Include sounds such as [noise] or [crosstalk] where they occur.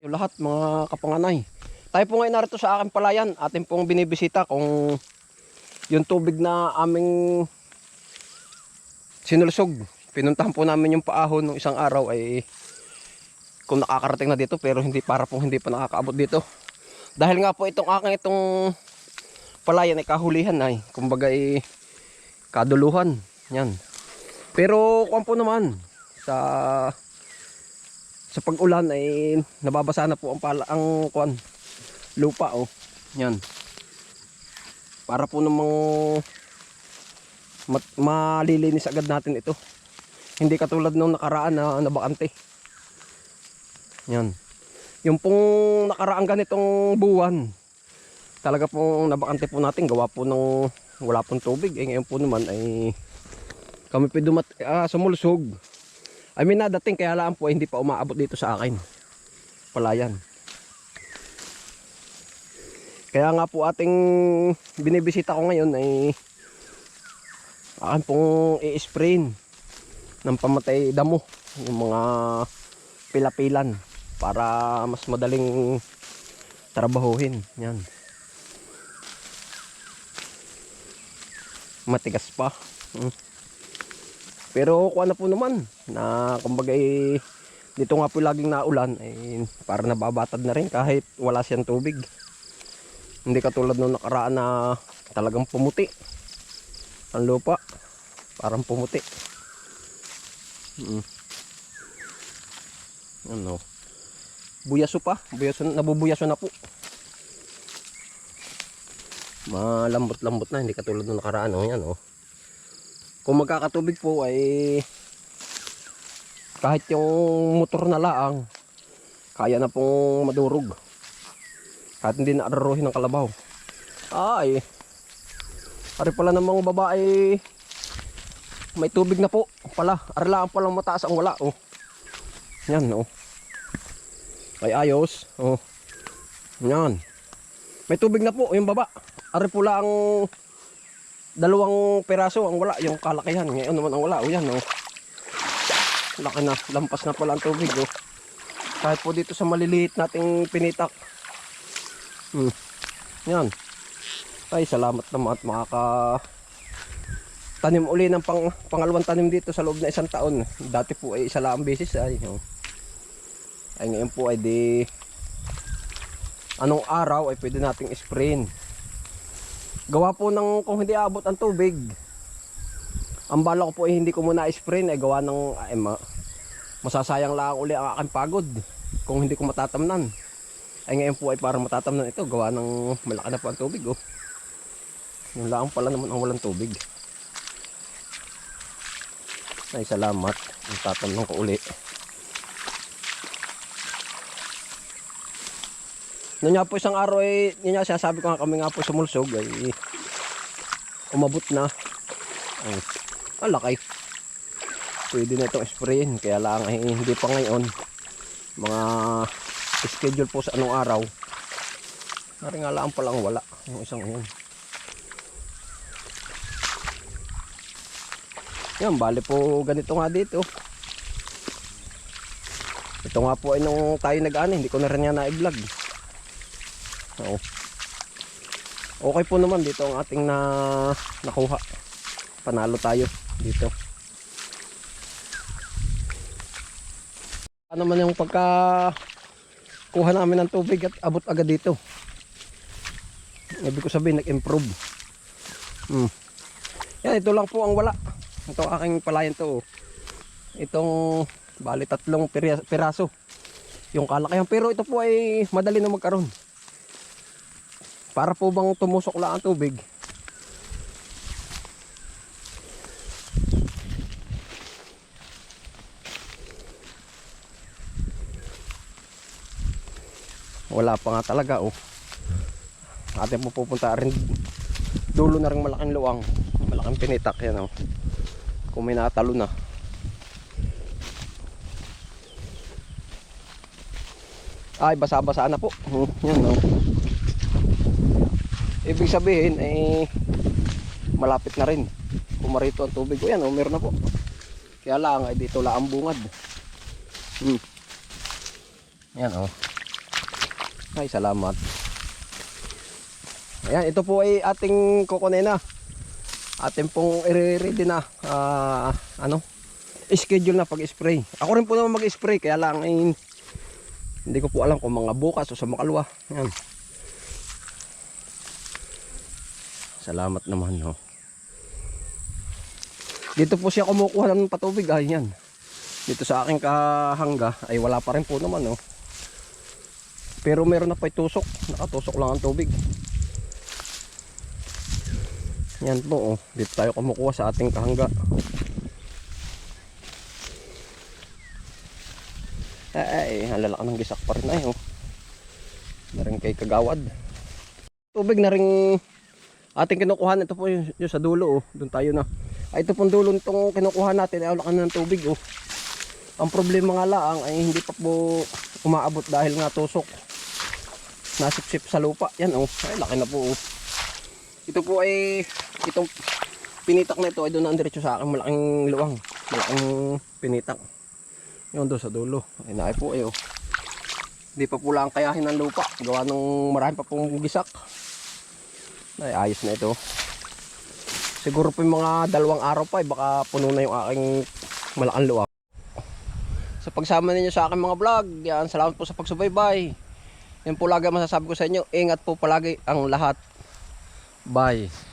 Yung lahat mga kapanganay. Tayo po ngayon narito sa aking palayan. Atin pong binibisita kung yung tubig na aming sinulusog. Pinuntahan po namin yung paahon nung isang araw ay kung nakakarating na dito pero hindi para pong hindi pa nakakaabot dito. Dahil nga po itong aking itong palayan ay kahulihan ay kumbaga ay kaduluhan. Yan. Pero kung po naman sa sa pag-ulan ay nababasa na po ang pala ang kuan lupa oh. Yan. Para po namang mat, malilinis agad natin ito. Hindi katulad nung nakaraan na nabakante. Yan. Yung pong nakaraan ganitong buwan, talaga pong nabakante po natin gawa po ng wala pong tubig. Eh ngayon po naman ay kami po dumat ah, sumulusog. I mean nadating kaya lang po hindi pa umaabot dito sa akin. Palayan. Kaya nga po ating binibisita ko ngayon ay akin pong i-sprayin ng pamatay damo yung mga pilapilan para mas madaling trabahuhin. Yan. Matigas pa. Mm. Pero kuha na po naman na kumbaga eh, dito nga po laging naulan ay para nababatad na rin kahit wala siyang tubig. Hindi katulad nung nakaraan na talagang pumuti ang lupa. Parang pumuti. Mm. Ano? Buyaso pa. Buyaso, nabubuyaso na po. Malambot-lambot na. Hindi katulad nung nakaraan. Oh, yan, oh. Kung magkakatubig po ay kahit yung motor na laang kaya na pong madurog. Kahit hindi na araruhin ng kalabaw. Ay. Ari pala namang babae may tubig na po pala. Arlaan palang mataas ang wala oh. Yan oh. Ay ayos oh. Yan. May tubig na po yung baba. Ari pula ang dalawang peraso ang wala yung kalakihan. Ngayon naman ang wala oh yan oh. Laki na. Lampas na pala ang tubig oh. Kahit po dito sa maliliit nating pinitak. Hmm. Yan. Ay, salamat naman at makaka tanim uli ng pang, pangalawang tanim dito sa loob na isang taon. Dati po ay isa lang ang beses ay. Oh. Ay ngayon po ay di anong araw ay pwede nating sprayin. Gawa po ng kung hindi abot ang tubig. Ang bala ko po ay hindi ko muna sprayin ay gawa ng ay, ma, masasayang lang uli ang aking pagod kung hindi ko matatamnan. Ay ngayon po ay parang matatamnan ito gawa ng malaki na po ang tubig oh. Yung lang pala naman ang walang tubig. Ay salamat. Ang tatanong ko uli. Noon nga po isang araw ay, yun nga sinasabi ko nga kami nga po sumulsog ay umabot na. Ay, ang laki. Pwede na itong sprayin. Kaya lang ay hindi pa ngayon. Mga schedule po sa anong araw. Nari nga lang wala. Yung isang yun. Yan, bali po ganito nga dito. Ito nga po ay nung tayo nag-ano, hindi ko na rin nga na-vlog. Oo. Okay po naman dito ang ating na nakuha. Panalo tayo dito. Ano man yung pagka kuha namin ng tubig at abot agad dito. Ibig ko sabihin nag-improve. Hmm. Yan, ito lang po ang wala. Ito aking palayan to. oh. Itong bali tatlong pira- piraso. Yung kalakihan. Pero ito po ay madali na magkaroon. Para po bang tumusok lang ang tubig. Wala pa nga talaga oh. Atin po pupunta rin dulo na rin malaking luwang. Malaking pinitak yan oh. Kung may natalo na. Ay, basa-basa na po. [laughs] Yan oh. Ibig sabihin, eh, malapit na rin. Pumarito ang tubig. O yan, oh, meron na po. Kaya lang, ay dito lang ang bungad. Hmm. Yan, oh. Ay, salamat. Ayan, ito po ay ating kukunin na. Ating pong i-ready na. ah, ano? schedule na pag-spray. Ako rin po naman mag-spray kaya lang ay hindi ko po alam kung mga bukas o sa makalwa. Ayan. Salamat naman no. Dito po siya kumukuha ng patubig ay yan. Dito sa aking kahangga ay wala pa rin po naman no. Pero meron na pa tusok. Nakatusok lang ang tubig. Yan po oh. Dito tayo kumukuha sa ating kahangga. Ay, lalaki ng gisak pa rin ay oh. Na rin kay kagawad. Tubig na rin ating kinukuha. Ito po yung, yung sa dulo oh. Doon tayo na. Ay, ito pong dulo nitong kinukuha natin ay wala ng tubig oh. Ang problema nga lang ay hindi pa po umaabot dahil nga tusok. Nasipsip sa lupa. Yan oh. Ay, laki na po oh. Ito po ay itong pinitak na ito ay doon na diretso sa akin malaking luwang. Malaking pinitak. Yun doon sa dulo. Ay naay po eh oh. Hindi pa po lang kayahin ng lupa. Gawa ng marami pa pong gisak. Ay ayos na ito. Siguro po yung mga dalawang araw pa eh, baka puno na yung aking malaking luwang. Sa pagsama ninyo sa aking mga vlog, yan, salamat po sa pagsubaybay. Yan po lagi masasabi ko sa inyo, ingat po palagi ang lahat. Bye.